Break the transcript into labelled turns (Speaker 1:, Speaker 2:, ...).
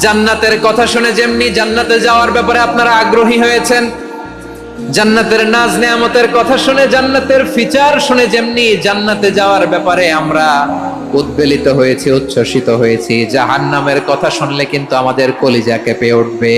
Speaker 1: জান্নাতের কথা শুনে যেমনি জান্নাতে যাওয়ার ব্যাপারে আপনারা আগ্রহী হয়েছেন, জান্নাতের নাজ নেয়ামতের কথা শুনে জান্নাতের ফিচার শুনে যেমনি জান্নাতে যাওয়ার ব্যাপারে আমরা উদ্বেলিত হয়েছি, উচ্ছ্বসিত হয়েছি, জাহান্নামের কথা শুনলে কিন্তু আমাদের কলিজা কেঁপে উঠবে।